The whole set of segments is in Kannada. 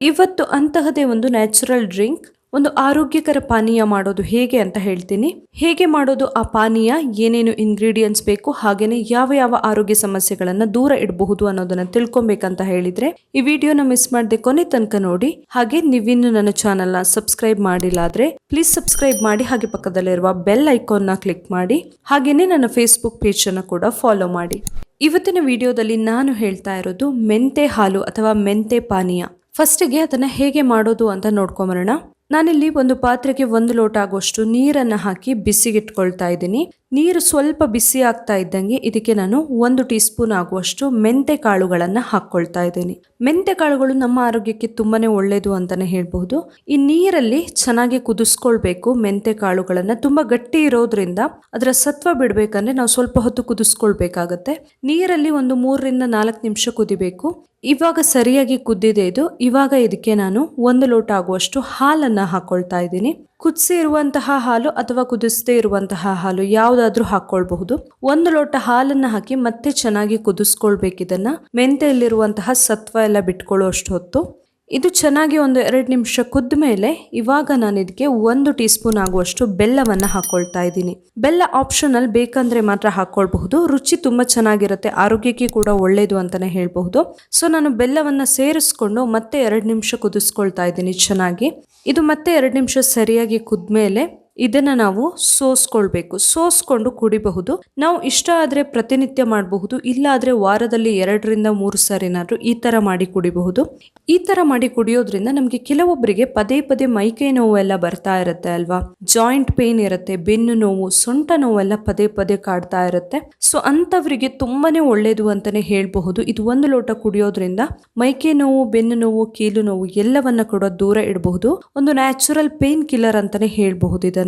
ಇವತ್ತು ಅಂತಹದೇ ಒಂದು ನ್ಯಾಚುರಲ್ ಡ್ರಿಂಕ್, ಒಂದು ಆರೋಗ್ಯಕರ ಪಾನೀಯ ಮಾಡೋದು ಹೇಗೆ ಅಂತ ಹೇಳ್ತೀನಿ. ಹೇಗೆ ಮಾಡೋದು ಆ ಪಾನೀಯ, ಏನೇನು ಇಂಗ್ರೀಡಿಯೆಂಟ್ಸ್ ಬೇಕು, ಹಾಗೇನೆ ಯಾವ ಯಾವ ಆರೋಗ್ಯ ಸಮಸ್ಯೆಗಳನ್ನು ದೂರ ಇಡಬಹುದು ಅನ್ನೋದನ್ನ ತಿಳ್ಕೊಬೇಕಂತ ಹೇಳಿದ್ರೆ ಈ ವಿಡಿಯೋನ ಮಿಸ್ ಮಾಡದೆ ಕೊನೆ ತನಕ ನೋಡಿ. ಹಾಗೆ ನೀವಿನ್ನು ನನ್ನ ಚಾನೆಲ್ನ ಸಬ್ಸ್ಕ್ರೈಬ್ ಮಾಡಿಲ್ಲ ಆದ್ರೆ ಪ್ಲೀಸ್ ಸಬ್ಸ್ಕ್ರೈಬ್ ಮಾಡಿ, ಹಾಗೆ ಪಕ್ಕದಲ್ಲಿರುವ ಬೆಲ್ ಐಕಾನ್ನ ಕ್ಲಿಕ್ ಮಾಡಿ, ಹಾಗೇನೆ ನನ್ನ ಫೇಸ್ಬುಕ್ ಪೇಜ್ ಅನ್ನು ಕೂಡ ಫಾಲೋ ಮಾಡಿ. ಇವತ್ತಿನ ವಿಡಿಯೋದಲ್ಲಿ ನಾನು ಹೇಳ್ತಾ ಇರೋದು ಮೆಂತೆ ಹಾಲು ಅಥವಾ ಮೆಂತೆ ಪಾನೀಯ. ಫಸ್ಟಿಗೆ ಅದನ್ನ ಹೇಗೆ ಮಾಡೋದು ಅಂತ ನೋಡ್ಕೊಂಬರೋಣ. ನಾನಿಲ್ಲಿ ಒಂದು ಪಾತ್ರೆಗೆ ಒಂದು ಲೋಟ ಆಗುವಷ್ಟು ನೀರನ್ನ ಹಾಕಿ ಬಿಸಿಗಿಟ್ಕೊಳ್ತಾ ಇದ್ದೀನಿ. ನೀರು ಸ್ವಲ್ಪ ಬಿಸಿ ಆಗ್ತಾ ಇದ್ದಂಗೆ ಇದಕ್ಕೆ ನಾನು ಒಂದು ಟೀ ಸ್ಪೂನ್ ಆಗುವಷ್ಟು ಮೆಂತೆ ಕಾಳುಗಳನ್ನು ಹಾಕ್ಕೊಳ್ತಾ ಇದ್ದೀನಿ. ಮೆಂತೆ ಕಾಳುಗಳು ನಮ್ಮ ಆರೋಗ್ಯಕ್ಕೆ ತುಂಬಾನೇ ಒಳ್ಳೆಯದು ಅಂತಲೇ ಹೇಳಬಹುದು. ಈ ನೀರಲ್ಲಿ ಚೆನ್ನಾಗಿ ಕುದಿಸ್ಕೊಳ್ಬೇಕು ಮೆಂತೆ ಕಾಳುಗಳನ್ನು ತುಂಬ ಗಟ್ಟಿ ಇರೋದ್ರಿಂದ ಅದರ ಸತ್ವ ಬಿಡಬೇಕಂದ್ರೆ ನಾವು ಸ್ವಲ್ಪ ಹೊತ್ತು ಕುದಿಸ್ಕೊಳ್ಬೇಕಾಗತ್ತೆ. ನೀರಲ್ಲಿ ಒಂದು ಮೂರರಿಂದ ನಾಲ್ಕು ನಿಮಿಷ ಕುದಿಬೇಕು. ಇವಾಗ ಸರಿಯಾಗಿ ಕುದ್ದಿದೆ ಇದು. ಇವಾಗ ಇದಕ್ಕೆ ನಾನು ಒಂದು ಲೋಟ ಆಗುವಷ್ಟು ಹಾಲನ್ನು ಹಾಕ್ಕೊಳ್ತಾ ಇದ್ದೀನಿ. ಕುದಿಸಿ ಇರುವಂತಹ ಹಾಲು ಅಥವಾ ಕುದಿಸದೇ ಇರುವಂತಹ ಹಾಲು ಯಾವುದಾದ್ರೂ ಹಾಕ್ಕೊಳ್ಬಹುದು ಒಂದು ಲೋಟ ಹಾಲನ್ನ ಹಾಕಿ ಮತ್ತೆ ಚೆನ್ನಾಗಿ ಕುದಿಸ್ಕೊಳ್ಬೇಕಿದನ್ನ. ಮೆಂತೆಯಲ್ಲಿರುವಂತಹ ಸತ್ವ ಎಲ್ಲ ಬಿಟ್ಕೊಳ್ಳೋ ಅಷ್ಟು ಹೊತ್ತು. ಇದು ಚೆನ್ನಾಗಿ ಒಂದು ಎರಡು ನಿಮಿಷ ಕುದ್ದ ಮೇಲೆ ಇವಾಗ ನಾನು ಇದಕ್ಕೆ ಒಂದು ಟೀ ಸ್ಪೂನ್ ಆಗುವಷ್ಟು ಬೆಲ್ಲವನ್ನು ಹಾಕೊಳ್ತಾ ಇದ್ದೀನಿ. ಬೆಲ್ಲ ಆಪ್ಷನಲ್ ಬೇಕಂದ್ರೆ ಮಾತ್ರ ಹಾಕೊಳ್ಬಹುದು. ರುಚಿ ತುಂಬ ಚೆನ್ನಾಗಿರುತ್ತೆ. ಆರೋಗ್ಯಕ್ಕೆ ಕೂಡ ಒಳ್ಳೆಯದು ಅಂತಲೇ ಹೇಳಬಹುದು. ಸೊ ನಾನು ಬೆಲ್ಲವನ್ನು ಸೇರಿಸ್ಕೊಂಡು ಮತ್ತೆ ಎರಡು ನಿಮಿಷ ಕುದಿಸ್ಕೊಳ್ತಾ ಇದ್ದೀನಿ ಚೆನ್ನಾಗಿ. ಇದು ಮತ್ತೆ ಎರಡು ನಿಮಿಷ ಸರಿಯಾಗಿ ಕುದ್ಮೇಲೆ ಇದನ್ನ ನಾವು ಸೋಸ್ಕೊಳ್ಬೇಕು. ಸೋಸ್ಕೊಂಡು ಕುಡಿಬಹುದು. ನಾವು ಇಷ್ಟ ಆದರೆ ಪ್ರತಿನಿತ್ಯ ಮಾಡಬಹುದು. ಇಲ್ಲ ಆದ್ರೆ ವಾರದಲ್ಲಿ ಎರಡರಿಂದ ಮೂರು ಸಾರಿನಾದರೂ ಈ ತರ ಮಾಡಿ ಕುಡಿಬಹುದು. ಈ ತರ ಮಾಡಿ ಕುಡಿಯೋದ್ರಿಂದ ನಮಗೆ ಕೆಲವೊಬ್ಬರಿಗೆ ಪದೇ ಪದೇ ಮೈಕೈ ನೋವು ಎಲ್ಲ ಬರ್ತಾ ಇರುತ್ತೆ ಅಲ್ವಾ? ಜಾಯಿಂಟ್ ಪೇನ್ ಇರುತ್ತೆ, ಬೆನ್ನು ನೋವು, ಸೊಂಟ ನೋವೆಲ್ಲ ಪದೇ ಪದೇ ಕಾಡ್ತಾ ಇರುತ್ತೆ. ಸೊ ಅಂತವರಿಗೆ ತುಂಬಾನೇ ಒಳ್ಳೇದು ಅಂತಾನೆ ಹೇಳಬಹುದು. ಇದು ಒಂದು ಲೋಟ ಕುಡಿಯೋದ್ರಿಂದ ಮೈಕೈ ನೋವು, ಬೆನ್ನು ನೋವು, ಕೀಲು ನೋವು ಎಲ್ಲವನ್ನ ಕೂಡ ದೂರ ಇಡಬಹುದು. ಒಂದು ನ್ಯಾಚುರಲ್ ಪೇನ್ ಕಿಲ್ಲರ್ ಅಂತಾನೆ ಹೇಳಬಹುದು ಇದನ್ನ.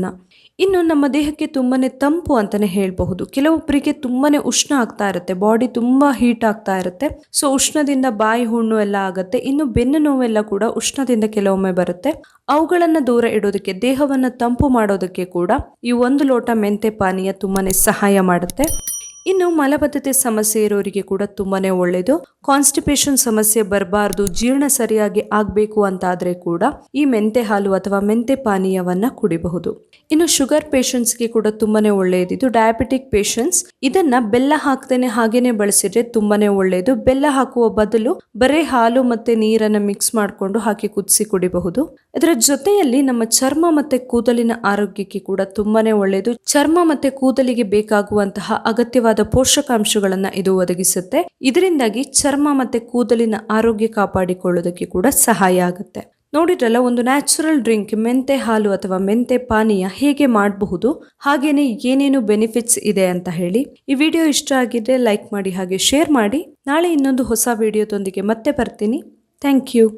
ಇನ್ನು ನಮ್ಮ ದೇಹಕ್ಕೆ ತುಂಬಾ ತಂಪು ಅಂತಾನೆ ಹೇಳಬಹುದು. ಕೆಲವೊಬ್ಬರಿಗೆ ತುಂಬಾ ಉಷ್ಣ ಆಗ್ತಾ ಇರುತ್ತೆ ಬಾಡಿ ತುಂಬಾ ಹೀಟ್ ಆಗ್ತಾ ಇರುತ್ತೆ. ಸೊ ಉಷ್ಣದಿಂದ ಬಾಯಿ ಹುಣ್ಣು ಎಲ್ಲ ಆಗುತ್ತೆ, ಇನ್ನು ಬೆನ್ನು ನೋವೆಲ್ಲ ಕೂಡ ಉಷ್ಣದಿಂದ ಕೆಲವೊಮ್ಮೆ ಬರುತ್ತೆ. ಅವುಗಳನ್ನ ದೂರ ಇಡೋದಕ್ಕೆ, ದೇಹವನ್ನು ತಂಪು ಮಾಡೋದಕ್ಕೆ ಕೂಡ ಈ ಒಂದು ಲೋಟ ಮೆಂತೆ ಪಾನೀಯ ತುಂಬಾ ಸಹಾಯ ಮಾಡುತ್ತೆ. ಇನ್ನು ಮಲಬದ್ಧತೆ ಸಮಸ್ಯೆ ಇರೋರಿಗೆ ಕೂಡ ತುಂಬಾನೇ ಒಳ್ಳೆಯದು ಕಾನ್ಸ್ಟಿಪೇಷನ್ ಸಮಸ್ಯೆ ಬರಬಾರ್ದು, ಜೀರ್ಣ ಸರಿಯಾಗಿ ಆಗಬೇಕು ಅಂತಾದ್ರೆ ಕೂಡ ಈ ಮೆಂತೆ ಹಾಲು ಅಥವಾ ಮೆಂತೆ ಪಾನೀಯವನ್ನ ಕುಡಿಬಹುದು. ಇನ್ನು ಶುಗರ್ ಪೇಷಂಟ್ಸ್ಗೆ ಕೂಡ ತುಂಬಾನೇ ಒಳ್ಳೆಯದು ಇದು ಡಯಾಬಿಟಿಕ್ ಪೇಷಂಟ್ಸ್ ಇದನ್ನ ಬೆಲ್ಲ ಹಾಕ್ತೇನೆ ಹಾಗೇನೆ ಬಳಸಿದ್ರೆ ತುಂಬಾನೇ ಒಳ್ಳೆಯದು ಬೆಲ್ಲ ಹಾಕುವ ಬದಲು ಬರೀ ಹಾಲು ಮತ್ತೆ ನೀರನ್ನ ಮಿಕ್ಸ್ ಮಾಡಿಕೊಂಡು ಹಾಕಿ ಕುದಿಸಿ ಕುಡಿಬಹುದು. ಇದರ ಜೊತೆಯಲ್ಲಿ ನಮ್ಮ ಚರ್ಮ ಮತ್ತೆ ಕೂದಲಿನ ಆರೋಗ್ಯಕ್ಕೆ ಕೂಡ ತುಂಬಾನೇ ಒಳ್ಳೆಯದು ಚರ್ಮ ಮತ್ತೆ ಕೂದಲಿಗೆ ಬೇಕಾಗುವಂತಹ ಅಗತ್ಯವಾದ ಪೋಷಕಾಂಶಗಳನ್ನ ಇದು ಒದಗಿಸುತ್ತೆ. ಇದರಿಂದಾಗಿ ಚರ್ಮ ಮತ್ತೆ ಕೂದಲಿನ ಆರೋಗ್ಯ ಕಾಪಾಡಿಕೊಳ್ಳೋದಕ್ಕೆ ಕೂಡ ಸಹಾಯ ಆಗುತ್ತೆ. ನೋಡಿದ್ರಲ್ಲ, ಒಂದು ನ್ಯಾಚುರಲ್ ಡ್ರಿಂಕ್ ಮೆಂತೆ ಹಾಲು ಅಥವಾ ಮೆಂತೆ ಪಾನೀಯ ಹೇಗೆ ಮಾಡಬಹುದು? ಹಾಗೇನೆ ಏನೇನು ಬೆನಿಫಿಟ್ಸ್ ಇದೆ ಅಂತ ಹೇಳಿ. ಈ ವಿಡಿಯೋ ಇಷ್ಟ ಆಗಿದ್ರೆ ಲೈಕ್ ಮಾಡಿ ಹಾಗೆ ಶೇರ್ ಮಾಡಿ. ನಾಳೆ ಇನ್ನೊಂದು ಹೊಸ ವಿಡಿಯೋದೊಂದಿಗೆ ಮತ್ತೆ ಬರ್ತೀನಿ. Thank you